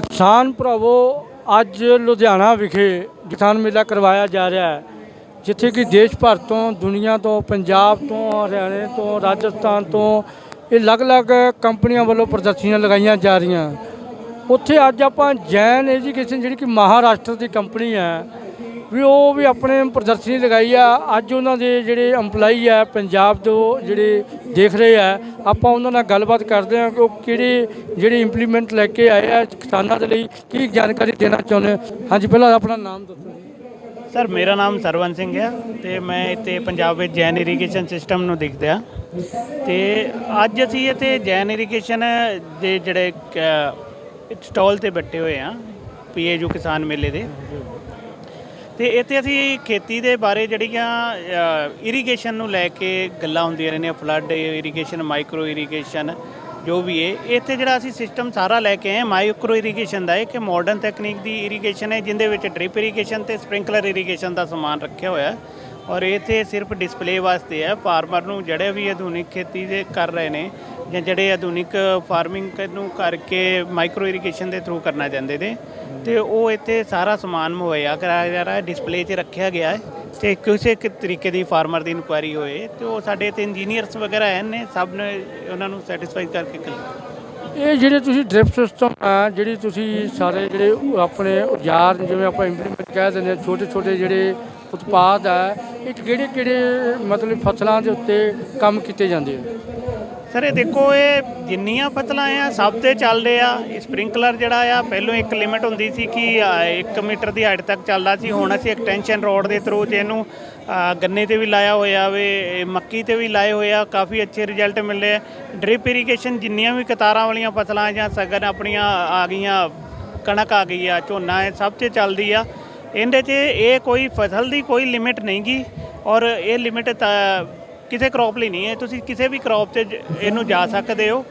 ਕਿਸਾਨ ਭਰਾਵੋ, ਅੱਜ ਲੁਧਿਆਣਾ ਵਿਖੇ ਕਿਸਾਨ ਮੇਲਾ ਕਰਵਾਇਆ ਜਾ ਰਿਹਾ ਹੈ, ਜਿੱਥੇ ਕਿ ਦੇਸ਼ ਭਰ ਤੋਂ, ਦੁਨੀਆ ਤੋਂ, ਪੰਜਾਬ ਤੋਂ, ਹਰਿਆਣੇ ਤੋਂ, ਰਾਜਸਥਾਨ ਤੋਂ ਇਹ ਅਲੱਗ-ਅਲੱਗ ਕੰਪਨੀਆਂ ਵੱਲੋਂ ਪ੍ਰਦਰਸ਼ਨੀਆਂ ਲਗਾਈਆਂ ਜਾ ਰਹੀਆਂ। ਉੱਥੇ ਅੱਜ ਆਪਾਂ ਜੈਨ ਐਜੂਕੇਸ਼ਨ ਜਿਹੜੀ ਕਿ ਮਹਾਰਾਸ਼ਟਰ ਦੀ ਕੰਪਨੀ ਹੈ ਵੀ ਉਹ ਵੀ ਆਪਣੇ ਪ੍ਰਦਰਸ਼ਨੀ ਲਗਾਈ ਆ। ਅੱਜ ਉਹਨਾਂ ਦੇ ਜਿਹੜੇ EMPLOYEE ਆ, ਪੰਜਾਬ ਤੋਂ ਜਿਹੜੇ ਦੇਖ ਰਹੇ ਆ, ਆਪਾਂ ਉਹਨਾਂ ਨਾਲ ਗੱਲਬਾਤ ਕਰਦੇ ਆ ਕਿ ਉਹ ਕਿਹੜੇ ਜਿਹੜੇ ਇੰਪਲੀਮੈਂਟ ਲੈ ਕੇ ਆਏ ਆ ਕਿਸਾਨਾਂ ਦੇ ਲਈ, ਕੀ ਜਾਣਕਾਰੀ ਦੇਣਾ ਚਾਹੁੰਦੇ ਆ। ਹਾਂਜੀ, ਪਹਿਲਾਂ ਆਪਣਾ ਨਾਮ ਦੱਸੋ ਸਰ, ਮੇਰਾ ਨਾਮ ਸਰਵਨ ਸਿੰਘ ਹੈ ਤੇ ਮੈਂ ਇੱਥੇ ਪੰਜਾਬ ਵਿੱਚ ਜੈਨ ਇਰੀਗੇਸ਼ਨ ਸਿਸਟਮ ਨੂੰ ਦੇਖਦਾ ਹਾਂ ਤੇ ਅੱਜ ਅਸੀਂ ਇੱਥੇ ਜੈਨ ਇਰੀਗੇਸ਼ਨ ਦੇ ਜਿਹੜੇ ਸਟਾਲ ਤੇ ਬੈਠੇ ਹੋਏ ਆ, ਪੀਏਯੂ ਕਿਸਾਨ ਮੇਲੇ ਦੇ। ਤੇ ਇੱਥੇ ਅਸੀਂ ਖੇਤੀ ਦੇ ਬਾਰੇ ਜਿਹੜੀਆਂ ਇਰੀਗੇਸ਼ਨ ਨੂੰ ਲੈ ਕੇ ਗੱਲਾਂ ਹੁੰਦੀਆਂ ਰਹਿੰਦੀਆਂ ਫਲੱਡ ਇਰੀਗੇਸ਼ਨ ਮਾਈਕਰੋ ਇਰੀਗੇਸ਼ਨ ਜੋ ਵੀ ਹੈ ਇੱਥੇ ਜਿਹੜਾ ਅਸੀਂ ਸਿਸਟਮ ਸਾਰਾ ਲੈ ਕੇ ਆਏ ਮਾਈਕਰੋ ਇਰੀਗੇਸ਼ਨ ਦਾ ਹੈ ਕਿ ਮਾਡਰਨ ਤਕਨੀਕ ਦੀ ਇਰੀਗੇਸ਼ਨ ਹੈ, ਜਿੰਦੇ ਵਿੱਚ ਡ੍ਰਿਪ ਇਰੀਗੇਸ਼ਨ ਤੇ ਸਪ੍ਰਿੰਕਲਰ ਇਰੀਗੇਸ਼ਨ ਦਾ ਸਮਾਨ ਰੱਖਿਆ ਹੋਇਆ ਹੈ। ਔਰ ਇੱਥੇ ਸਿਰਫ ਡਿਸਪਲੇ ਵਾਸਤੇ ਹੈ। ਫਾਰਮਰ ਨੂੰ ਜਿਹੜੇ ਵੀ ਆਧੁਨਿਕ ਖੇਤੀ ਦੇ ਕਰ ਰਹੇ ਨੇ ਜਾਂ ਜਿਹੜੇ ਆਧੁਨਿਕ ਫਾਰਮਿੰਗ ਨੂੰ ਕਰਕੇ ਮਾਈਕਰੋ ਇਰੀਗੇਸ਼ਨ ਦੇ ਥਰੂ ਕਰਨਾ ਚਾਹੁੰਦੇ ਨੇ, ਤੇ ਉਹ ਇੱਥੇ ਸਾਰਾ ਸਮਾਨ ਮੁਹੱਈਆ ਕਰਾਇਆ ਜਾ ਰਿਹਾ ਹੈ। ਡਿਸਪਲੇ 'ਚ ਰੱਖਿਆ ਗਿਆ ਹੈ ਤੇ ਕਿਸੇ ਕਿ ਤਰੀਕੇ ਦੀ ਫਾਰਮਰ ਦੀ ਇਨਕੁਆਇਰੀ ਹੋਏ ਤੇ ਉਹ ਸਾਡੇ ਤੇ ਇੰਜੀਨੀਅਰਸ ਵਗੈਰਾ ਹਨ ਨੇ, ਸਭ ਨੇ ਉਹਨਾਂ ਨੂੰ ਸੈਟੀਸਫਾਈ ਕਰਕੇ ਇਹ ਜਿਹੜੇ ਤੁਸੀਂ ਡ੍ਰਿਪ ਸਿਸਟਮ ਆ, ਜਿਹੜੀ ਤੁਸੀਂ ਸਾਰੇ ਜਿਹੜੇ ਆਪਣੇ ਔਜ਼ਾਰ ਜਿਵੇਂ ਆਪਾਂ ਇੰਪਲੀਮੈਂਟ ਕਹਿ ਦਿੰਦੇ ਹਾਂ ਛੋਟੇ ਛੋਟੇ ਜਿਹੜੇ ਉਤਪਾਦ ਆ ਇਹ ਕਿਹੜੇ ਕਿਹੜੇ ਮਤਲਬ ਫਸਲਾਂ ਦੇ ਉੱਤੇ ਕੰਮ ਕੀਤੇ ਜਾਂਦੇ ਆ? ਸਰ ਇਹ ਦੇਖੋ ਇਹ ਜਿੰਨੀਆਂ ਫਸਲਾਂ ਆ ਸਭ ਤੇ ਚੱਲਦੇ ਆ। ਸਪ੍ਰਿੰਕਲਰ ਜਿਹੜਾ ਆ ਪਹਿਲੋਂ ਇੱਕ ਲਿਮਿਟ ਹੁੰਦੀ ਸੀ ਕਿ 1 ਮੀਟਰ ਦੀ ਹਾਈਟ ਤੱਕ ਚੱਲਦਾ ਸੀ। ਹੁਣ ਅਸੀਂ ਐਕਸਟੈਂਸ਼ਨ ਰੋਡ ਦੇ ਥਰੂ ਜਿਹਨੂੰ ਅ, ਗੰਨੇ ਤੇ ਵੀ ਲਾਇਆ ਹੋਇਆ ਵੇ ਮੱਕੀ ਤੇ ਵੀ ਲਾਏ ਹੋਏ ਆ। ਕਾਫੀ ਅੱਛੇ ਰਿਜ਼ਲਟ ਮਿਲੇ ਆ। ਡ੍ਰਿਪ ਇਰੀਗੇਸ਼ਨ ਜਿੰਨੀਆਂ ਵੀ ਕਤਾਰਾਂ ਵਾਲੀਆਂ ਫਸਲਾਂ ਜਾਂ ਸਗਨ ਆਪਣੀਆਂ ਆ ਗਈਆਂ ਕਣਕ ਆ ਗਈ ਆ ਝੋਨਾ ਹੈ ਸਭ ਤੇ ਚੱਲਦੀ ਆ। ਇਹਦੇ 'ਚ ਇਹ ਕੋਈ ਫਸਲ ਦੀ ਕੋਈ ਲਿਮਿਟ ਨਹੀਂਗੀ ਔਰ ਇਹ ਲਿਮਿਟ ਤਾਂ ਕਿਸੇ ਕ੍ਰੌਪ ਲਈ ਨਹੀਂ ਹੈ। ਤੁਸੀਂ ਕਿਸੇ ਵੀ ਕ੍ਰੌਪ ਤੇ ਇਹਨੂੰ ਜਾ ਸਕਦੇ ਹੋ।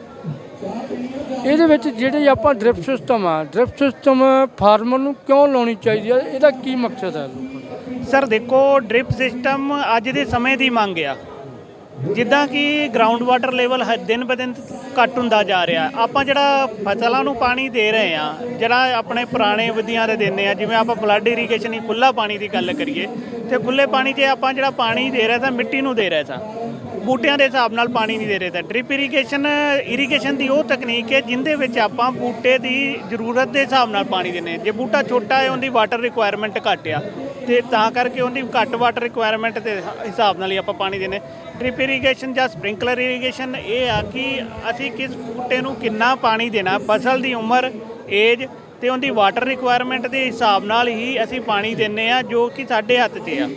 ਇਹਦੇ ਵਿੱਚ ਜਿਹੜੇ ਆਪਾਂ ਡ੍ਰਿਪ ਸਿਸਟਮ ਆ ਡ੍ਰਿਪ ਸਿਸਟਮ ਫਾਰਮਰ ਨੂੰ ਕਿਉਂ ਲਾਉਣੀ ਚਾਹੀਦੀ ਹੈ ਇਹਦਾ ਕੀ ਮਕਸਦ ਹੈ? ਸਰ ਦੇਖੋ ਡ੍ਰਿਪ ਸਿਸਟਮ ਅੱਜ ਦੇ ਸਮੇਂ ਦੀ ਮੰਗ ਆ। ਜਿੱਦਾਂ ਕਿ ਗਰਾਊਂਡ ਵਾਟਰ ਲੈਵਲ ਦਿਨ ਬ ਦਿਨ ਘੱਟ ਹੁੰਦਾ ਜਾ ਰਿਹਾ। ਆਪਾਂ ਜਿਹੜਾ ਫਸਲਾਂ ਨੂੰ ਪਾਣੀ ਦੇ ਰਹੇ ਆ ਜਿਹੜਾ ਆਪਣੇ ਪੁਰਾਣੇ ਵਿਧੀਆਂ ਦੇ ਦਿੰਦੇ ਆ ਜਿਵੇਂ ਆਪਾਂ ਫਲੱਡ ਇਰੀਗੇਸ਼ਨ ਹੀ ਖੁੱਲਾ ਪਾਣੀ ਦੀ ਗੱਲ ਕਰੀਏ, ਤੇ ਖੁੱਲੇ ਪਾਣੀ 'ਚ ਆਪਾਂ ਜਿਹੜਾ ਪਾਣੀ ਦੇ ਰਹੇ ਸਾਂ ਮਿੱਟੀ ਨੂੰ ਦੇ ਰਹੇ ਸਾਂ ਬੂਟਿਆਂ ਦੇ ਹਿਸਾਬ ਨਾਲ ਪਾਣੀ ਨਹੀਂ ਦੇ ਰਹੇ ਤਾਂ। ਡ੍ਰਿਪ ਇਰੀਗੇਸ਼ਨ ਇਰੀਗੇਸ਼ਨ ਦੀ ਉਹ ਤਕਨੀਕ ਹੈ ਜਿੰਦੇ ਵਿੱਚ ਆਪਾਂ ਬੂਟੇ ਦੀ ਜ਼ਰੂਰਤ ਦੇ ਹਿਸਾਬ ਨਾਲ ਪਾਣੀ ਦਿੰਦੇ ਹਾਂ। ਜੇ ਬੂਟਾ ਛੋਟਾ ਹੈ, ਉਹਦੀ ਵਾਟਰ ਰਿਕੁਆਇਰਮੈਂਟ ਘੱਟ ਆ। ਤੇ ਤਾਂ ਕਰਕੇ ਉਹਦੀ ਘੱਟ ਵਾਟਰ ਰਿਕੁਆਇਰਮੈਂਟ ਦੇ ਹਿਸਾਬ ਨਾਲ ਹੀ ਆਪਾਂ ਪਾਣੀ ਦਿੰਦੇ ਡ੍ਰਿਪ ਇਰੀਗੇਸ਼ਨ ਜਾਂ ਸਪ੍ਰਿੰਕਲਰ ਇਰੀਗੇਸ਼ਨ ਇਹ ਆ ਕਿ ਅਸੀਂ ਕਿਸ ਬੂਟੇ ਨੂੰ ਕਿੰਨਾ ਪਾਣੀ ਦੇਣਾ, ਫਸਲ ਦੀ ਉਮਰ ਏਜ ਤੇ ਉਹਦੀ ਵਾਟਰ ਰਿਕੁਆਇਰਮੈਂਟ ਦੇ ਹਿਸਾਬ ਨਾਲ ਹੀ ਅਸੀਂ ਪਾਣੀ ਦਿੰਨੇ ਆ ਜੋ ਕਿ ਸਾਡੇ ਹੱਥ 'ਤੇ ਆ।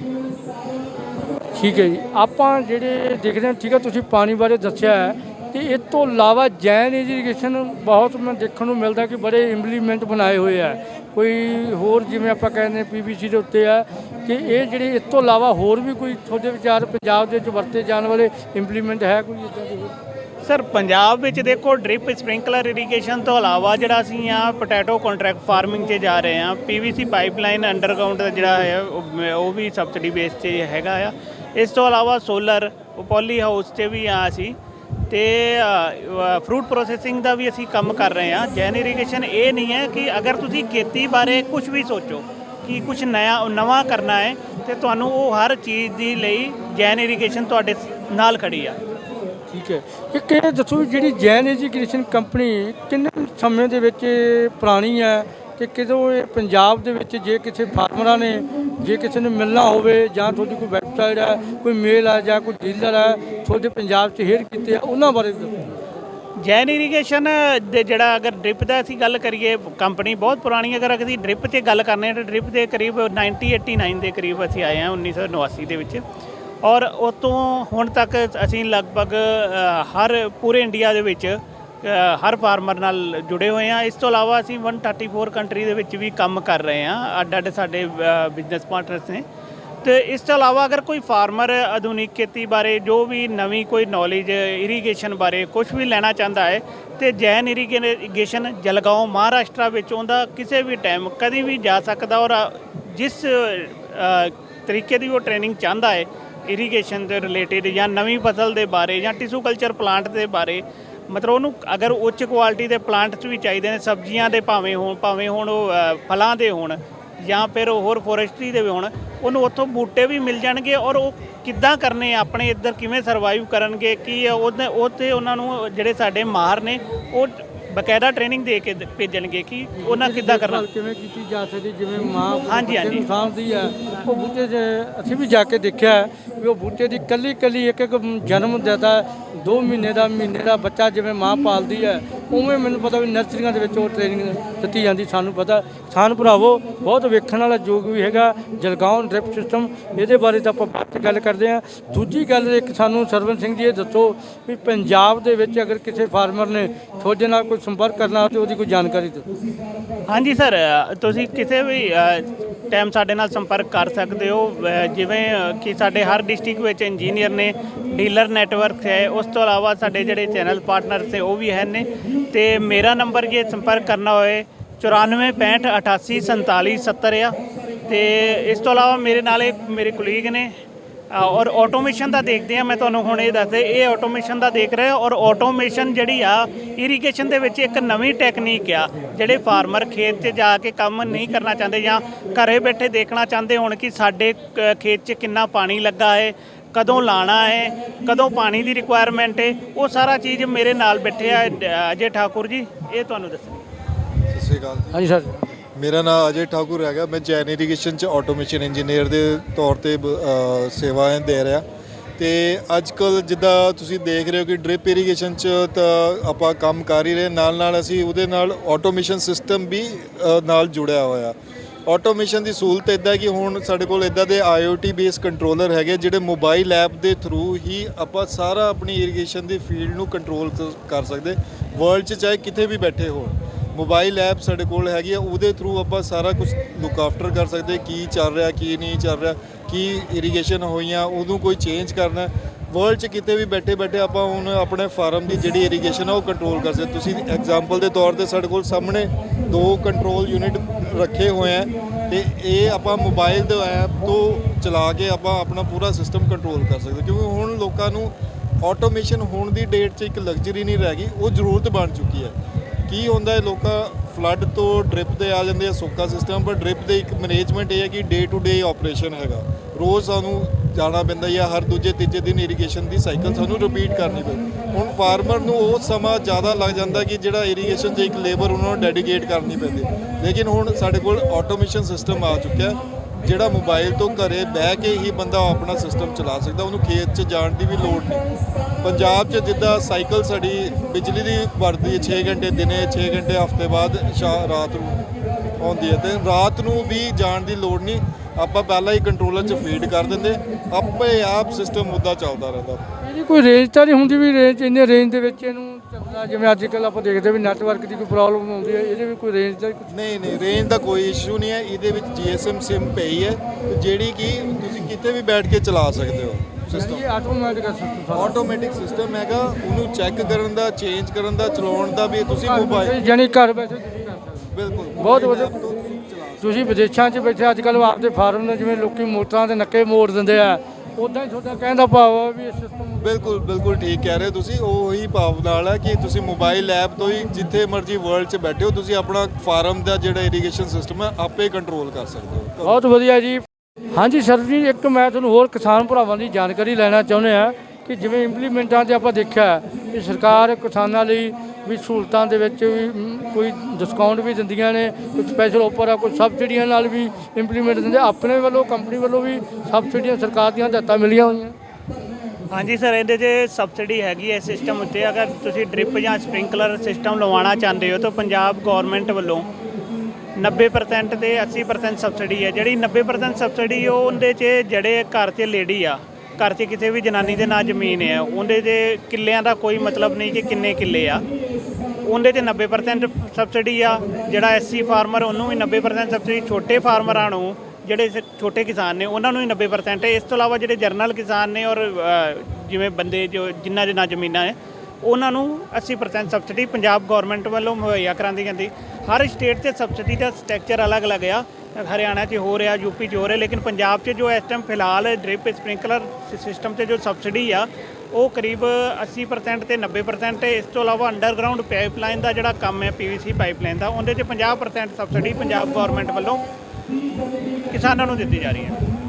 ਠੀਕ ਹੈ ਜੀ। ਆਪਾਂ ਜਿਹੜੇ ਦੇਖਦੇ ਹਾਂ, ਠੀਕ ਹੈ, ਤੁਸੀਂ ਪਾਣੀ ਬਾਰੇ ਦੱਸਿਆ ਹੈ। ਤੇ ਇਸ ਤੋਂ ਇਲਾਵਾ ਜੈਨ ਇਰੀਗੇਸ਼ਨ ਬਹੁਤ ਮੈਂ ਦੇਖਣ ਨੂੰ ਮਿਲਦਾ ਕਿ ਬੜੇ ਇੰਪਲੀਮੈਂਟ ਬਣਾਏ ਹੋਏ ਆ। ਕੋਈ ਹੋਰ ਜਿਵੇਂ ਆਪਾਂ ਕਹਿੰਦੇ ਪੀਵੀਸੀ ਦੇ ਉੱਤੇ ਆ ਕਿ ਇਹ ਜਿਹੜੇ ਇਸ ਤੋਂ ਇਲਾਵਾ ਹੋਰ ਵੀ ਕੋਈ ਤੁਹਾਡੇ ਵਿਚਾਰ ਪੰਜਾਬ ਦੇ ਵਿੱਚ ਵਰਤੇ ਜਾਣ ਵਾਲੇ ਇੰਪਲੀਮੈਂਟ ਹੈ ਕੋਈ ਇਦਾਂ ਦੇ ਸਰ, ਪੰਜਾਬ ਵਿੱਚ ਦੇਖੋ ਡ੍ਰਿਪ ਸਪ੍ਰਿੰਕਲਰ ਇਰੀਗੇਸ਼ਨ ਤੋਂ ਇਲਾਵਾ ਜਿਹੜਾ ਅਸੀਂ ਆ ਪੋਟੈਟੋ ਕੰਟਰੈਕਟ ਫਾਰਮਿੰਗ 'ਤੇ ਜਾ ਰਹੇ ਆ ਪੀਵੀਸੀ ਪਾਈਪਲਾਈਨ ਅੰਡਰਗਰਾਉਂਡ ਦਾ ਜਿਹੜਾ ਹੈ, ਉਹ ਉਹ ਵੀ ਸਬਸਿਡੀ ਬੇਸ 'ਤੇ ਹੈਗਾ ਆ। ਇਸ ਤੋਂ ਇਲਾਵਾ ਸੋਲਰ ਪੋਲੀ ਹਾਊਸ 'ਤੇ ਵੀ ਆ ਅਸੀਂ। ਤੇ ਫਰੂਟ ਪ੍ਰੋਸੈਸਿੰਗ ਦਾ ਵੀ ਅਸੀਂ ਕੰਮ ਕਰ ਰਹੇ ਹਾਂ। ਜੈਨ ਇਰੀਗੇਸ਼ਨ ਇਹ ਨਹੀਂ ਹੈ ਕਿ ਅਗਰ ਤੁਸੀਂ ਖੇਤੀ ਬਾਰੇ ਕੁਝ ਵੀ ਸੋਚੋ ਕਿ ਕੁਝ ਨਵਾਂ ਨਵਾਂ ਕਰਨਾ ਹੈ, ਤੇ ਤੁਹਾਨੂੰ ਉਹ ਹਰ ਚੀਜ਼ ਦੀ ਲਈ ਜੈਨ ਇਰੀਗੇਸ਼ਨ ਤੁਹਾਡੇ ਨਾਲ ਖੜੀ ਆ। ਠੀਕ ਹੈ। ਇੱਕ ਇਹ ਦੱਸੋ ਜਿਹੜੀ ਜੈਨ ਇਰੀਗੇਸ਼ਨ ਕੰਪਨੀ ਕਿੰਨੇ ਸਮੇਂ ਦੇ ਵਿੱਚ ਪੁਰਾਣੀ ਹੈ? ਤੇ ਕਿਦੋਂ ਇਹ ਪੰਜਾਬ ਦੇ ਵਿੱਚ ਜੇ ਕਿਸੇ ਫਾਰਮਰਾਂ ਨੇ ਜੇ ਕਿਸੇ ਨੂੰ ਮਿਲਣਾ ਹੋਵੇ ਜਾਂ ਤੁਹਾਡੀ ਕੋਈ ਵੈਬਸਾਈਟ ਹੈ, ਕੋਈ ਮੇਲ ਹੈ ਜਾਂ ਕੋਈ ਡੀਲਰ ਹੈ, ਤੁਹਾਡੇ ਪੰਜਾਬ 'ਚ ਹੇਅਰ ਕੀਤੇ ਆ, ਉਹਨਾਂ ਬਾਰੇ ਦੱਸੋ। ਜੈਨ ਇਰੀਗੇਸ਼ਨ ਦੇ ਜਿਹੜਾ ਅਗਰ ਡ੍ਰਿਪ ਦਾ ਅਸੀਂ ਗੱਲ ਕਰੀਏ, ਕੰਪਨੀ ਬਹੁਤ ਪੁਰਾਣੀ ਅਗਰ ਅਸੀਂ ਡ੍ਰਿਪ 'ਤੇ ਗੱਲ ਕਰਨੇ ਹਾਂ ਤਾਂ ਡ੍ਰਿਪ ਦੇ ਕਰੀਬ 1989 ਦੇ ਕਰੀਬ ਅਸੀਂ ਆਏ ਹਾਂ 1989 ਦੇ ਵਿੱਚ। ਔਰ ਉਸ ਹੁਣ ਤੱਕ ਅਸੀਂ ਲਗਭਗ ਹਰ ਪੂਰੇ ਇੰਡੀਆ ਦੇ ਵਿੱਚ ਹਰ ਫਾਰਮਰ ਨਾਲ ਜੁੜੇ ਹੋਏ ਹਾਂ। ਇਸ ਤੋਂ ਇਲਾਵਾ ਅਸੀਂ 134 ਕੰਟਰੀ ਦੇ ਵਿੱਚ ਵੀ ਕੰਮ ਕਰ ਰਹੇ ਹਾਂ। ਅੱਡ ਅੱਡ ਸਾਡੇ ਬਿਜ਼ਨਸ ਪਾਰਟਨਰਸ ਨੇ। ਤੇ ਇਸ ਤੋਂ ਇਲਾਵਾ ਅਗਰ ਕੋਈ ਫਾਰਮਰ ਆਧੁਨਿਕ ਖੇਤੀ ਬਾਰੇ, ਜੋ ਵੀ ਨਵੀਂ ਕੋਈ ਨੌਲੇਜ ਇਰੀਗੇਸ਼ਨ ਬਾਰੇ ਕੁਝ ਵੀ ਲੈਣਾ ਚਾਹੁੰਦਾ ਹੈ, ਤੇ ਜੈਨ ਇਰੀਗੇਸ਼ਨ ਜਲਗਾਓਂ ਮਹਾਰਾਸ਼ਟਰ ਵਿੱਚ ਉਹਦਾ ਕਿਸੇ ਵੀ ਟਾਈਮ ਕਦੀ ਵੀ ਜਾ ਸਕਦਾ ਔਰ ਜਿਸ ਤਰੀਕੇ ਦੀ ਉਹ ਟ੍ਰੇਨਿੰਗ ਚਾਹੁੰਦਾ ਹੈ ਇਰੀਗੇਸ਼ਨ ਦੇ ਰਿਲੇਟਡ ਜਾਂ ਨਵੀਂ ਫਸਲ ਦੇ ਬਾਰੇ ਜਾਂ ਟਿਸ਼ੂ ਕਲਚਰ ਪਲਾਂਟ ਦੇ ਬਾਰੇ ਮਤਲਬ ਉਹਨੂੰ ਅਗਰ ਉੱਚ ਕੁਆਲਿਟੀ ਦੇ ਪਲਾਂਟਸ ਵੀ ਚਾਹੀਦੇ ਨੇ, ਸਬਜ਼ੀਆਂ ਦੇ ਭਾਵੇਂ ਹੋਣ, ਭਾਵੇਂ ਹੁਣ ਉਹ ਫਲਾਂ ਦੇ ਹੋਣ ਜਾਂ ਫਿਰ ਹੋਰ ਫੋਰੈਸਟਰੀ ਦੇ ਵੀ ਹੋਣ, ਉਹਨੂੰ ਉੱਥੋਂ ਬੂਟੇ ਵੀ ਮਿਲ ਜਾਣਗੇ ਔਰ ਉਹ ਕਿੱਦਾਂ ਕਰਨੇ ਆਪਣੇ ਇੱਧਰ ਕਿਵੇਂ ਸਰਵਾਈਵ ਕਰਨਗੇ, ਕੀ ਉਹਦੇ, ਉਹ ਤੇ ਉਹਨਾਂ ਨੂੰ ਜਿਹੜੇ ਸਾਡੇ ਮਾਹਰ ਨੇ, ਉਹ ਬਕਾਇਦਾ ਟ੍ਰੇਨਿੰਗ ਦੇ ਕੇ ਦ- ਭੇਜਣਗੇ ਕਿ ਉਹਨਾਂ ਕਿੱਦਾਂ ਕਰਨਾ ਦੇਖਭਾਲ ਕਿਵੇਂ ਕੀਤੀ ਜਾ ਸਕਦੀ ਜਿਵੇਂ ਮਾਂ ਹਾਂਜੀ, ਹਾਂਜੀ। ਨੂੰ ਸਾਂਭਦੀ ਹੈ ਉਹ ਬੂਟੇ 'ਚ ਅਸੀਂ ਵੀ ਜਾ ਕੇ ਦੇਖਿਆ ਹੈ ਵੀ ਉਹ ਬੂਟੇ ਦੀ ਕੱਲੀ ਕੱਲੀ ਇੱਕ ਇੱਕ ਜਨਮ ਦਿੰਦਾ ਹੈ। ਦੋ ਮਹੀਨੇ ਦਾ ਮਹੀਨੇ ਦਾ ਬੱਚਾ ਜਿਵੇਂ ਮਾਂ ਪਾਲਦੀ ਹੈ ਉਵੇਂ ਮੈਨੂੰ ਪਤਾ ਵੀ ਨਰਸਰੀਆਂ ਦੇ ਵਿੱਚ ਉਹ ਟ੍ਰੇਨਿੰਗ ਦਿੱਤੀ ਜਾਂਦੀ, ਸਾਨੂੰ ਪਤਾ, ਕਿਸਾਨ ਭਰਾਵੋ, ਬਹੁਤ ਵੇਖਣ ਵਾਲਾ ਯੋਗ ਵੀ ਹੈਗਾ, ਜਲਗਾਉਂ ਡ੍ਰਿਪ ਸਿਸਟਮ ਇਹਦੇ ਬਾਰੇ ਤਾਂ ਆਪਾਂ ਬਾਅਦ 'ਚ ਗੱਲ ਕਰਦੇ ਹਾਂ। ਦੂਜੀ ਗੱਲ ਇੱਕ ਸਾਨੂੰ ਸਰਵਨ ਸਿੰਘ ਜੀ ਇਹ ਦੱਸੋ ਵੀ ਪੰਜਾਬ ਦੇ ਵਿੱਚ ਅਗਰ ਕਿਸੇ ਫਾਰਮਰ ਨੇ ਤੁਹਾਡੇ ਨਾਲ ਕੋਈ ਸੰਪਰਕ ਕਰਨਾ ਤੇ ਉਹਦੀ ਕੋਈ ਜਾਣਕਾਰੀ ਦਿਓ। ਹਾਂਜੀ ਸਰ, ਤੁਸੀਂ ਕਿਸੇ ਵੀ ਟਾਈਮ ਸਾਡੇ ਨਾਲ ਸੰਪਰਕ ਕਰ ਸਕਦੇ ਹੋ। ਜਿਵੇਂ ਕਿ ਸਾਡੇ ਹਰ ਡਿਸਟ੍ਰਿਕਟ ਵਿੱਚ ਇੰਜੀਨੀਅਰ ਨੇ ਡੀਲਰ ਨੈਟਵਰਕ ਹੈ, ਉਸ ਤੋਂ ਇਲਾਵਾ ਸਾਡੇ ਜਿਹੜੇ ਚੈਨਲ ਪਾਰਟਨਰ ਤੇ ਉਹ ਵੀ ਹੈ ਨੇ। ਤੇ ਮੇਰਾ ਨੰਬਰ ਜੇ ਸੰਪਰਕ ਕਰਨਾ ਹੋਏ 94 88 47 70 ਆ। ਤੇ ਇਸ ਤੋਂ ਇਲਾਵਾ ਮੇਰੇ ਨਾਲ ਇਹ ਮੇਰੇ ਕੁਲੀਗ ਨੇ ਔਰ ਆਟੋਮੇਸ਼ਨ ਦਾ ਦੇਖਦੇ ਆ, ਮੈਂ ਤੁਹਾਨੂੰ ਹੁਣ ਇਹ ਦੱਸਦੇ, ਇਹ ਆਟੋਮੇਸ਼ਨ ਦਾ ਦੇਖ ਰਹੇ ਔਰ ਆਟੋਮੇਸ਼ਨ ਜਿਹੜੀ ਆ ਇਰੀਗੇਸ਼ਨ ਦੇ ਵਿੱਚ ਇੱਕ ਨਵੀਂ ਟੈਕਨੀਕ ਆ, ਜਿਹੜੇ ਫਾਰਮਰ ਖੇਤ 'ਚ ਜਾ ਕੇ ਕੰਮ ਨਹੀਂ ਕਰਨਾ ਚਾਹੁੰਦੇ ਜਾਂ ਘਰੇ ਬੈਠੇ ਦੇਖਣਾ ਚਾਹੁੰਦੇ ਹੋਣ ਕਿ ਸਾਡੇ ਖੇਤ 'ਚ ਕਿੰਨਾ ਪਾਣੀ ਲੱਗਾ ਹੈ ਕਦੋਂ ਲਾਣਾ ਹੈ ਕਦੋਂ ਪਾਣੀ ਦੀ ਰਿਕੁਆਇਰਮੈਂਟ ਹੈ ਉਹ ਸਾਰਾ ਚੀਜ਼ ਮੇਰੇ ਨਾਲ ਬੈਠੇ ਆ ਅਜੇ ਠਾਕੁਰ ਜੀ ਇਹ ਤੁਹਾਨੂੰ ਦੱਸਣਗੇ ਸਤਿ ਸ਼੍ਰੀ ਅਕਾਲ ਜੀ। ਹਾਂਜੀ ਸਰ। ਮੇਰਾ ਨਾਮ ਅਜੇ ਠਾਕੁਰ ਹੈਗਾ ਮੈਂ ਜੈਨ ਇਰੀਗੇਸ਼ਨ ਚ ਆਟੋਮੇਸ਼ਨ ਇੰਜੀਨੀਅਰ ਦੇ ਤੌਰ ਤੇ ਸੇਵਾਵਾਂ ਦੇ ਰਿਹਾ। ਤੇ ਅੱਜ ਕੱਲ ਜਿੱਦਾਂ ਤੁਸੀਂ ਦੇਖ ਰਹੇ ਹੋ ਕਿ ਡ੍ਰਿਪ ਇਰੀਗੇਸ਼ਨ ਚ ਤਾਂ ਆਪਾਂ ਕੰਮ ਕਰ ਹੀ ਰਹੇ ਨਾਲ ਨਾਲ ਅਸੀਂ ਉਹਦੇ ਨਾਲ ਆਟੋਮੇਸ਼ਨ ਸਿਸਟਮ ਵੀ ਨਾਲ ਜੁੜਿਆ ਹੋਇਆ। ਆਟੋਮੇਸ਼ਨ ਦੀ ਸਹੂਲਤ ਇਦਾਂ ਕਿ ਹੁਣ ਸਾਡੇ ਕੋਲ ਇਦਾਂ ਦੇ IoT ਬੇਸ ਕੰਟਰੋਲਰ ਹੈਗੇ ਜਿਹੜੇ ਮੋਬਾਈਲ ਐਪ ਦੇ ਥਰੂ ਹੀ ਆਪਾਂ ਸਾਰਾ ਆਪਣੀ ਇਰੀਗੇਸ਼ਨ ਦੀ ਫੀਲਡ ਨੂੰ ਕੰਟਰੋਲ ਕਰ ਸਕਦੇ। ਵਰਲਡ 'ਚ ਚਾਹੇ ਕਿਤੇ ਵੀ ਬੈਠੇ ਹੋਣ ਮੋਬਾਈਲ ਐਪ ਸਾਡੇ ਕੋਲ ਹੈਗੀ ਆ, ਉਹਦੇ ਥਰੂ ਆਪਾਂ ਸਾਰਾ ਕੁਝ ਲੁੱਕ ਆਫਟਰ ਕਰ ਸਕਦੇ ਕੀ ਚੱਲ ਰਿਹਾ, ਕੀ ਨਹੀਂ ਚੱਲ ਰਿਹਾ, ਕੀ ਇਰੀਗੇਸ਼ਨ ਹੋਈਆਂ, ਉਹਨੂੰ ਕੋਈ ਚੇਂਜ ਕਰਨਾ ਵਰਲਡ 'ਚ ਕਿਤੇ ਵੀ ਬੈਠੇ ਬੈਠੇ ਆਪਾਂ ਹੁਣ ਆਪਣੇ ਫਾਰਮ ਦੀ ਜਿਹੜੀ ਇਰੀਗੇਸ਼ਨ ਆ ਉਹ ਕੰਟਰੋਲ ਕਰ ਸਕਦੇ ਤੁਸੀਂ ਐਗਜ਼ਾਮਪਲ ਦੇ ਤੌਰ ਤੇ ਸਾਡੇ ਕੋਲ ਸਾਹਮਣੇ ਦੋ ਕੰਟਰੋਲ ਯੂਨਿਟ ਰੱਖੇ ਹੋਏ ਆ ਤੇ ਇਹ ਆਪਾਂ ਮੋਬਾਈਲ ਦੇ ਐਪ ਤੋਂ ਚਲਾ ਕੇ ਆਪਾਂ ਆਪਣਾ ਪੂਰਾ ਸਿਸਟਮ ਕੰਟਰੋਲ ਕਰ ਸਕਦੇ ਕਿਉਂਕਿ ਹੁਣ ਲੋਕਾਂ ਨੂੰ ਆਟੋਮੇਸ਼ਨ ਹੋਣ ਦੀ ਡੇਟ 'ਚ ਇੱਕ ਲਗਜ਼ਰੀ ਨਹੀਂ ਰਹਿ ਗਈ, ਉਹ ਜ਼ਰੂਰਤ ਬਣ ਚੁੱਕੀ ਹੈ। ਕੀ ਹੁੰਦਾ ਹੈ, ਲੋਕਾਂ ਫਲੱਡ ਤੋਂ ਡ੍ਰਿਪ ਤੇ ਆ ਜਾਂਦੇ ਆ ਸੋਕਾ ਸਿਸਟਮ ਪਰ ਡ੍ਰਿਪ ਦੇ ਇੱਕ ਮੈਨੇਜਮੈਂਟ ਇਹ ਹੈ ਕਿ ਡੇ ਟੂ ਡੇ ਆਪਰੇਸ਼ਨ ਹੈਗਾ। ਰੋਜ਼ ਸਾਨੂੰ ਜਾਣਾ ਪੈਂਦਾ ਜਾਂ ਹਰ ਦੂਜੇ ਤੀਜੇ ਦਿਨ ਇਰੀਗੇਸ਼ਨ ਦੀ ਸਾਈਕਲ ਸਾਨੂੰ ਰਿਪੀਟ ਕਰਨੀ ਪੈਂਦੀ। ਹੁਣ ਫਾਰਮਰ ਨੂੰ ਉਹ ਸਮਾਂ ਜ਼ਿਆਦਾ ਲੱਗ ਜਾਂਦਾ ਕਿ ਜਿਹੜਾ ਇਰੀਗੇਸ਼ਨ 'ਚ ਇੱਕ ਲੇਬਰ ਉਹਨਾਂ ਨੂੰ ਡੈਡੀਕੇਟ ਕਰਨੀ ਪੈਂਦੀ। ਲੇਕਿਨ ਹੁਣ ਸਾਡੇ ਕੋਲ ਆਟੋਮੇਸ਼ਨ ਸਿਸਟਮ ਆ ਚੁੱਕਿਆ ਜਿਹੜਾ ਮੋਬਾਈਲ ਤੋਂ ਘਰੇ ਬਹਿ ਕੇ ਹੀ ਬੰਦਾ ਆਪਣਾ ਸਿਸਟਮ ਚਲਾ ਸਕਦਾ, ਉਹਨੂੰ ਖੇਤ 'ਚ ਜਾਣ ਦੀ ਵੀ ਲੋੜ ਨਹੀਂ। ਪੰਜਾਬ 'ਚ ਜਿੱਦਾਂ ਸਾਈਕਲ ਸਾਡੀ ਬਿਜਲੀ ਦੀ ਵਰਦੀ 6 ਘੰਟੇ, ਦਿਨੇ 6 ਘੰਟੇ, ਹਫ਼ਤੇ ਬਾਅਦ ਸ਼ਾ- ਰਾਤ ਨੂੰ ਆਉਂਦੀ ਹੈ ਤੇ ਰਾਤ ਨੂੰ ਵੀ ਜਾਣ ਦੀ ਲੋੜ ਨਹੀਂ। ਆਪਾਂ ਪਹਿਲਾਂ ਹੀ ਕੰਟਰੋਲਰ 'ਚ ਫੀਡ ਕਰ ਦਿੰਦੇ ਆਪੇ ਆਪ ਸਿਸਟਮ ਉੱਦਾਂ ਚੱਲਦਾ ਰਹਿੰਦਾ। ਇਹਦੀ ਕੋਈ ਰੇਂਜ ਤਾਂ ਨਹੀਂ ਹੁੰਦੀ ਵੀ ਰੇਂਜ ਇੰਨੇ ਰੇਂਜ ਦੇ ਵਿੱਚ ਇਹਨੂੰ ਚੱਲਦਾ ਜਿਵੇਂ ਅੱਜ ਕੱਲ ਆਪਾਂ ਦੇਖਦੇ ਵੀ ਨੈਟਵਰਕ ਦੀ ਕੋਈ ਪ੍ਰੋਬਲਮ ਆਉਂਦੀ ਹੈ ਇਹਦੇ ਵੀ ਕੋਈ ਰੇਂਜ ਦਾ ਕੁਝ ਨਹੀਂ ਨਹੀਂ ਰੇਂਜ ਦਾ ਕੋਈ ਇਸ਼ੂ ਨਹੀਂ ਹੈ ਇਹਦੇ ਵਿੱਚ GSM SIM ਪਈ ਹੈ ਤੇ ਜਿਹੜੀ ਕਿ ਤੁਸੀਂ ਕਿਤੇ ਵੀ ਬੈਠ ਕੇ ਚਲਾ ਸਕਦੇ ਹੋ ਸਿਸਟਮ ਇਹ ਆਟੋਮੈਟਿਕ ਸਿਸਟਮ ਆਟੋਮੈਟਿਕ ਸਿਸਟਮ ਹੈਗਾ ਉਹਨੂੰ ਚੈੱਕ ਕਰਨ ਦਾ ਚੇਂਜ ਕਰਨ ਦਾ ਚਲਾਉਣ ਦਾ ਵੀ ਤੁਸੀਂ ਮੋਬਾਈਲ ਜਾਨੀ ਘਰ ਬੈਠੇ ਤੁਸੀਂ ਕਰ ਸਕਦੇ ਬਿਲਕੁਲ। ਬਹੁਤ ਵਧੀਆ। ਤੁਸੀਂ ਵਿਦੇਸ਼ਾਂ 'ਚ ਬੈਠੇ ਅੱਜ ਕੱਲ ਆਪਦੇ ਫਾਰਮ ਨੇ ਜਿਵੇਂ ਲੋਕੀ ਮੋਟਰਾਂ ਦੇ ਨੱਕੇ ਮੋੜ ਦਿੰਦੇ ਆ ਉਦਾਂ ਹੀ ਤੁਹਾਡਾ ਕਹਿਣ ਦਾ ਭਾਵ ਆ ਵੀ ਇਹ ਸਿਸਟਮ। ਬਿਲਕੁਲ ਬਿਲਕੁਲ ਠੀਕ ਕਹਿ ਰਹੇ ਹੋ ਤੁਸੀਂ ਉਹੀ ਭਾਵ ਨਾਲ ਹੈ ਕਿ ਤੁਸੀਂ ਮੋਬਾਈਲ ਐਪ ਤੋਂ ਹੀ ਜਿੱਥੇ ਮਰਜ਼ੀ ਵਰਲਡ 'ਚ ਬੈਠੇ ਹੋ ਤੁਸੀਂ ਆਪਣਾ ਫਾਰਮ ਦਾ ਜਿਹੜਾ ਇਰੀਗੇਸ਼ਨ ਸਿਸਟਮ ਹੈ ਆਪੇ ਕੰਟਰੋਲ ਕਰ ਸਕਦੇ ਹੋ ਬਹੁਤ ਵਧੀਆ ਜੀ ਹਾਂਜੀ ਸਰ ਜੀ ਇੱਕ ਮੈਂ ਤੁਹਾਨੂੰ ਹੋਰ ਕਿਸਾਨ ਭਰਾਵਾਂ ਦੀ ਜਾਣਕਾਰੀ ਲੈਣਾ ਚਾਹੁੰਦੇ ਆ ਕਿ ਜਿਵੇਂ ਇੰਪਲੀਮੈਂਟਾਂ ਤੇ ਆਪਾਂ ਦੇਖਿਆ ਕਿ ਸਰਕਾਰ ਕਿਸਾਨਾਂ ਲਈ ਵੀ ਸਹੂਲਤਾਂ ਦੇ ਵਿੱਚ ਵੀ ਕੋਈ ਡਿਸਕਾਊਂਟ ਵੀ ਦਿੰਦੀਆਂ ਨੇ, ਕੋਈ ਸਪੈਸ਼ਲ ਆਫਰ ਆ, ਕੋਈ ਸਬਸਿਡੀਆਂ ਨਾਲ ਵੀ ਇੰਪਲੀਮੈਂਟ ਦਿੰਦੇ ਆਪਣੇ ਵੱਲੋਂ ਕੰਪਨੀ ਵੱਲੋਂ ਵੀ ਸਬਸਿਡੀਆਂ ਸਰਕਾਰ ਦੀਆਂ ਹਦਾਇਤਾਂ ਮਿਲੀਆਂ ਹੋਈਆਂ। ਹਾਂਜੀ ਸਰ, ਇਹਦੇ 'ਚ ਸਬਸਿਡੀ ਹੈਗੀ ਹੈ ਸਿਸਟਮ ਉੱਤੇ। ਅਗਰ ਤੁਸੀਂ ਡ੍ਰਿਪ ਜਾਂ ਸਪ੍ਰਿੰਕਲਰ ਸਿਸਟਮ ਲਵਾਉਣਾ ਚਾਹੁੰਦੇ ਹੋ, ਤਾਂ ਪੰਜਾਬ ਗਵਰਨਮੈਂਟ ਵੱਲੋਂ 90% ਤੇ 80% ਸਬਸਿਡੀ ਹੈ ਜਿਹੜੀ 90% ਸਬਸਿਡੀ ਉਹ ਉਹਦੇ 'ਚ ਜਿਹੜੇ ਘਰ 'ਚ ਲੇਡੀ ਆ ਘਰ 'ਚ ਕਿਸੇ ਵੀ ਜਨਾਨੀ ਦੇ ਨਾਂ ਜ਼ਮੀਨ ਹੈ। ਉਹਦੇ 'ਚ ਕਿੱਲਿਆਂ ਦਾ ਕੋਈ ਮਤਲਬ ਨਹੀਂ ਕਿ ਕਿੰਨੇ ਕਿੱਲੇ ਆ। ਉਹਦੇ 'ਚ 90% ਸਬਸਿਡੀ ਆ। ਜਿਹੜਾ ਐਸਸੀ ਫਾਰਮਰ ਉਹਨੂੰ ਵੀ 90% ਸਬਸਿਡੀ ਛੋਟੇ ਫਾਰਮਰਾਂ ਨੂੰ, ਜਿਹੜੇ ਛੋਟੇ ਕਿਸਾਨ ਨੇ, ਉਹਨਾਂ ਨੂੰ ਵੀ 90% ਹੈ। ਇਸ ਤੋਂ ਇਲਾਵਾ ਜਿਹੜੇ ਜਰਨਲ ਕਿਸਾਨ ਨੇ ਔਰ ਜਿਵੇਂ ਬੰਦੇ ਜੋ, ਜਿਨ੍ਹਾਂ ਦੇ ਨਾਂ ਜ਼ਮੀਨਾਂ ਹੈ ਉਹਨਾਂ ਨੂੰ 80% ਸਬਸਿਡੀ ਪੰਜਾਬ ਗਵਰਨਮੈਂਟ ਵੱਲੋਂ ਮੁਹੱਈਆ ਕਰਾਉਂਦੀ ਜਾਂਦੀ। ਹਰ ਸਟੇਟ 'ਤੇ ਸਬਸਿਡੀ ਦਾ ਸਟਰਕਚਰ ਅਲੱਗ-ਅਲੱਗ ਆ। ਹਰਿਆਣਾ 'ਚ ਹੋ ਰਿਹਾ ਯੂਪੀ 'ਚ ਹੋ ਰਿਹਾ, ਲੇਕਿਨ ਪੰਜਾਬ 'ਚ ਜੋ ਇਸ ਟਾਈਮ ਫਿਲਹਾਲ ਡ੍ਰਿਪ ਸਪ੍ਰਿੰਕਲਰ ਸਿਸਟਮ ਤੇ ਜੋ ਸਬਸਿਡੀ ਆ, ਉਹ ਕਰੀਬ 80% ਤੇ 90% ਹੈ। ਇਸ ਤੋਂ ਇਲਾਵਾ ਅੰਡਰਗਰਾਉਂਡ ਪਾਈਪਲਾਈਨ ਦਾ ਜਿਹੜਾ ਕੰਮ ਹੈ ਪੀਵੀਸੀ ਪਾਈਪਲਾਈਨ ਦਾ, ਉਹਦੇ 'ਚ 50% ਸਬਸਿਡੀ ਪੰਜਾਬ ਗਵਰਨਮੈਂਟ ਵੱਲੋਂ ਕਿਸਾਨਾਂ ਨੂੰ ਦਿੱਤੀ ਜਾ ਰਹੀ ਹੈ।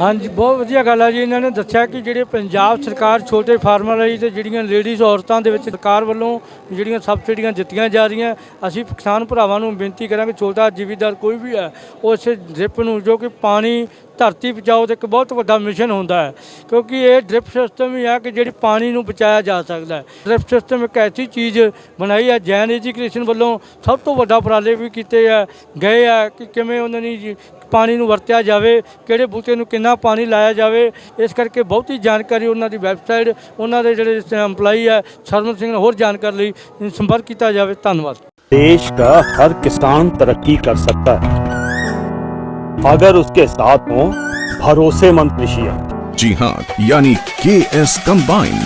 ਹਾਂਜੀ, ਬਹੁਤ ਵਧੀਆ ਗੱਲ ਹੈ ਜੀ। ਇਹਨਾਂ ਨੇ ਦੱਸਿਆ ਕਿ ਜਿਹੜੇ ਪੰਜਾਬ ਸਰਕਾਰ ਛੋਟੇ ਫਾਰਮਰ ਲਈ ਤੇ ਜਿਹੜੀਆਂ ਲੇਡੀਜ਼ ਔਰਤਾਂ ਦੇ ਵਿੱਚ ਸਰਕਾਰ ਵੱਲੋਂ ਜਿਹੜੀਆਂ ਸਬਸਿਡੀਆਂ ਦਿੱਤੀਆਂ ਜਾ ਰਹੀਆਂ, ਅਸੀਂ ਕਿਸਾਨ ਭਰਾਵਾਂ ਨੂੰ ਬੇਨਤੀ ਕਰਾਂਗੇ, ਛੋਟਾ ਜ਼ਿਮੀਦਾਰ ਕੋਈ ਵੀ ਹੈ ਉਸ ਇਸੇ ਡ੍ਰਿਪ ਨੂੰ, ਜੋ ਕਿ ਪਾਣੀ ਧਰਤੀ ਬਚਾਓ ਤੇ ਇੱਕ ਬਹੁਤ ਵੱਡਾ ਮਿਸ਼ਨ ਹੁੰਦਾ ਹੈ ਕਿਉਂਕਿ ਇਹ ਡ੍ਰਿਪ ਸਿਸਟਮ ਹੀ ਹੈ ਕਿ ਜਿਹੜੀ ਪਾਣੀ ਨੂੰ ਬਚਾਇਆ ਜਾ ਸਕਦਾ ਹੈ ਡ੍ਰਿਪ ਸਿਸਟਮ ਇੱਕ ਐਸੀ ਚੀਜ਼ ਬਣਾਈ ਹੈ ਜੈਨ ਐਜੂਕੇਸ਼ਨ ਵੱਲੋਂ ਸਭ ਤੋਂ ਵੱਡਾ ਉਪਰਾਲੇ ਵੀ ਕੀਤੇ ਆ ਗਏ ਆ ਕਿ ਕਿਵੇਂ ਉਹਨਾਂ ਨੇ ਜੀ ਪਾਣੀ ਨੂੰ ਵਰਤਿਆ ਜਾਵੇ ਕਿਹੜੇ ਬੂਟੇ ਨੂੰ ਕਿੰਨਾ ਪਾਣੀ ਲਾਇਆ ਜਾਵੇ ਇਸ ਕਰਕੇ ਬਹੁਤੀ ਜਾਣਕਾਰੀ ਉਹਨਾਂ ਦੀ ਵੈਬਸਾਈਟ ਉਹਨਾਂ ਦੇ ਜਿਹੜੇ EMPLOYEE ਹੈ ਸਰਵਨ ਸਿੰਘ ਨਾਲ ਹੋਰ ਜਾਣਕਾਰੀ ਲਈ ਸੰਪਰਕ ਕੀਤਾ ਜਾਵੇ ਧੰਨਵਾਦ देश का हर किसान तरक्की कर सकता है अगर उसके साथ हो, भरोसेमंद कृषि जी हाँ यानी के एस कंबाइन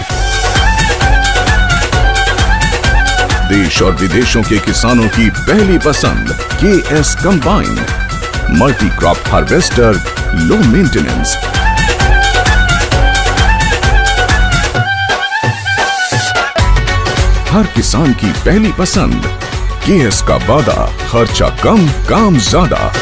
देश और विदेशों के किसानों की पहली पसंद K S combine multi crop harvester low maintenance हर किसान की पहली पसंद के एस का वादा, खर्चा कम, काम ज़्यादा।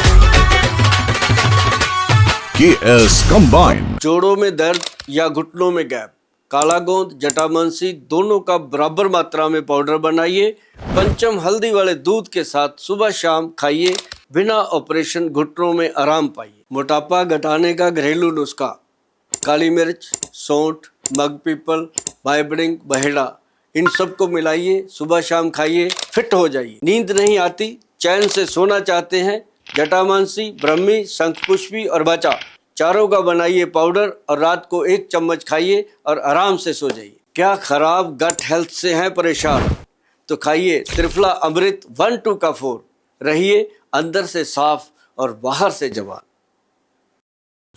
के एस कंबाइन जोड़ों में दर्द या घुटनों में गैप। काला गोंद जटामांसी दोनों का बराबर मात्रा में पाउडर बनाइए। पंचम हल्दी वाले दूध के साथ सुबह शाम खाइए। बिना ऑपरेशन घुटनों में आराम पाइए। मोटापा घटाने का घरेलू नुस्खा। काली मिर्च, सौंठ, मग पीपल वाइब्रिंग बहेड़ा, इन सबको मिलाइए। सुबह शाम खाइए, फिट हो जाइए। नींद नहीं आती, चैन से सोना चाहते हैं जटामांसी, ब्रह्मी, शंखपुष्पी और बचा। चारों का बनाइए पाउडर और रात को एक चम्मच खाइए और आराम से सो जाइए। क्या खराब गट हेल्थ से हैं परेशान? तो खाइए त्रिफला अमृत वन टू का फोर। रहिए अंदर से साफ़ और बाहर से जवान।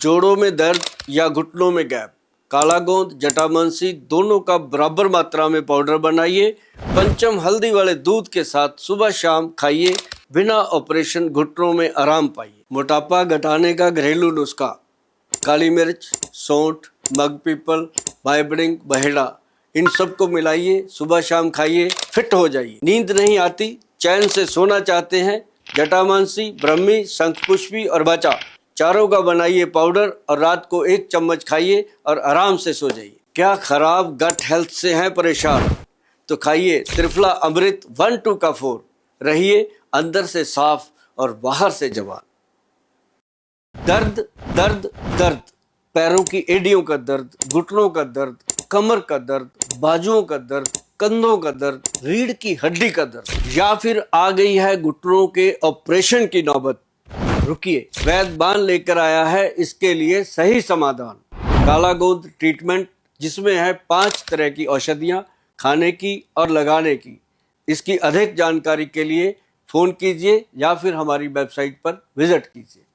जोड़ों में दर्द या घुटनों में गैप। काला गोंद, जटामांसी दोनों का बराबर मात्रा में पाउडर बनाइए। पंचम हल्दी वाले दूध के साथ सुबह शाम खाइए बिना ऑपरेशन घुटनों में आराम पाइए। मोटापा घटाने का घरेलू नुस्खा, काली मिर्च, सौंठ, मग पीपल वाइब्रिंग बहेड़ा, इन सबको मिलाइए, सुबह शाम खाइए, फिट हो जाइए। नींद नहीं आती, चैन से सोना चाहते हैं, जटामांसी, ब्रह्मी, शंखपुष्पी और बचा। चारों का बनाइए पाउडर और रात को एक चम्मच खाइए और आराम से सो जाइए। क्या खराब गट हेल्थ से हैं परेशान? तो खाइए त्रिफला अमृत वन टू का फोर। रहिए अंदर से साफ़ और बाहर से जवान। दर्द दर्द दर्द। पैरों की एडियों का दर्द, घुटनों का दर्द, कमर का दर्द, बाजुओं का दर्द, कंधों का दर्द, रीढ़ की हड्डी का दर्द। या फिर आ गई है घुटनों के ऑपरेशन की नौबत। रुकिए वैद बान लेकर आया है, इसके लिए सही समाधान। काला गोद ट्रीटमेंट, जिसमें है पाँच तरह की औषधियाँ, खाने की और लगाने की। इसकी अधिक जानकारी के लिए फोन कीजिए या फिर हमारी वेबसाइट पर विजिट कीजिए